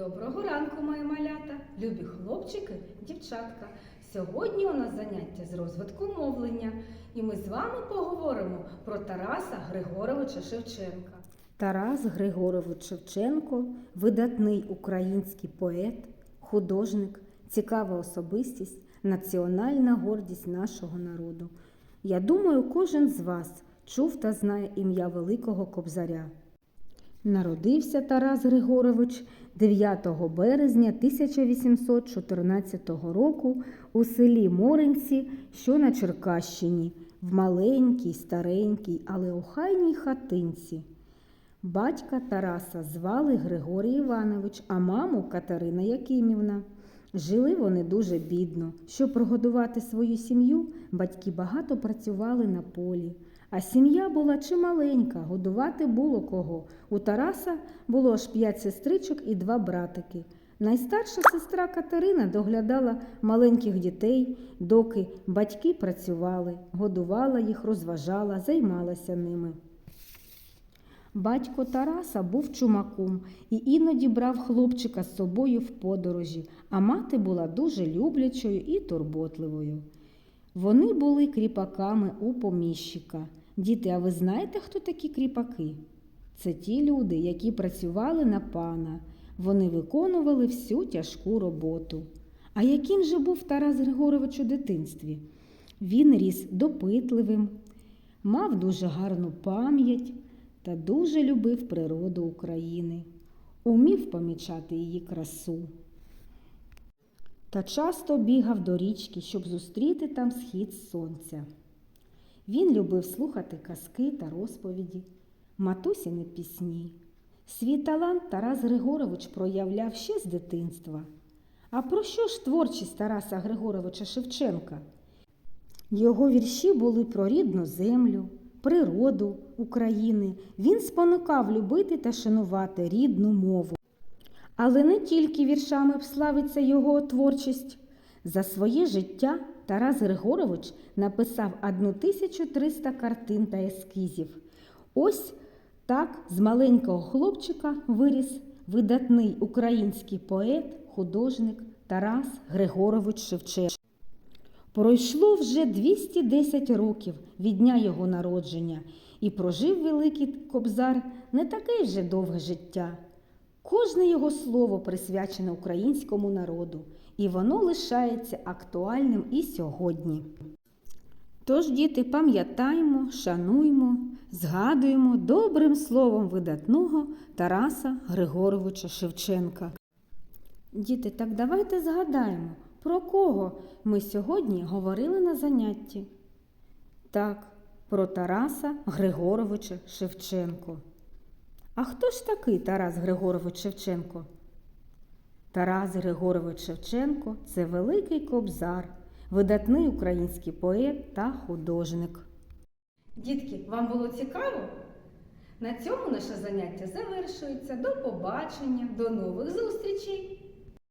Доброго ранку, мої малята, любі хлопчики, дівчатка. Сьогодні у нас заняття з розвитку мовлення, і ми з вами поговоримо про Тараса Григоровича Шевченка. Тарас Григорович Шевченко видатний український поет, художник, цікава особистість, національна гордість нашого народу. Я думаю, кожен з вас чув та знає ім'я Великого Кобзаря. Народився Тарас Григорович 9 березня 1814 року у селі Моринці, що на Черкащині, в маленькій, старенькій, але охайній хатинці. Батька Тараса звали Григорій Іванович, а маму Катерина Якимівна. Жили вони дуже бідно. Щоб прогодувати свою сім'ю, батьки багато працювали на полі. А сім'я була чималенька, годувати було кого. У Тараса було аж п'ять сестричок і два братики. Найстарша сестра Катерина доглядала маленьких дітей, доки батьки працювали, годувала їх, розважала, займалася ними. Батько Тараса був чумаком і іноді брав хлопчика з собою в подорожі, а мати була дуже люблячою і турботливою. Вони були кріпаками у поміщика. Діти, а ви знаєте, хто такі кріпаки? Це ті люди, які працювали на пана. Вони виконували всю тяжку роботу. А яким же був Тарас Григорович у дитинстві? Він ріс допитливим, мав дуже гарну пам'ять та дуже любив природу України, умів помічати її красу. Та часто бігав до річки, щоб зустріти там схід сонця. Він любив слухати казки та розповіді, матусіни пісні. Свій талант Тарас Григорович проявляв ще з дитинства. А про що ж творчість Тараса Григоровича Шевченка? Його вірші були про рідну землю, природу України. Він спонукав любити та шанувати рідну мову. Але не тільки віршами славиться його творчість. За своє життя Тарас Григорович написав 1300 картин та ескізів. Ось так з маленького хлопчика виріс видатний український поет, художник Тарас Григорович Шевченко. Пройшло вже 210 років від дня його народження, і прожив великий кобзар не таке вже довге життя. Кожне його слово присвячене українському народу, і воно лишається актуальним і сьогодні. Тож, діти, пам'ятаймо, шануймо, згадуємо добрим словом видатного Тараса Григоровича Шевченка. Діти, так давайте згадаємо, про кого ми сьогодні говорили на занятті. Так, про Тараса Григоровича Шевченко. А хто ж такий Тарас Григорович Шевченко? Тарас Григорович Шевченко це великий кобзар, видатний український поет та художник. Дітки, вам було цікаво? На цьому наше заняття завершується. До побачення, до нових зустрічей!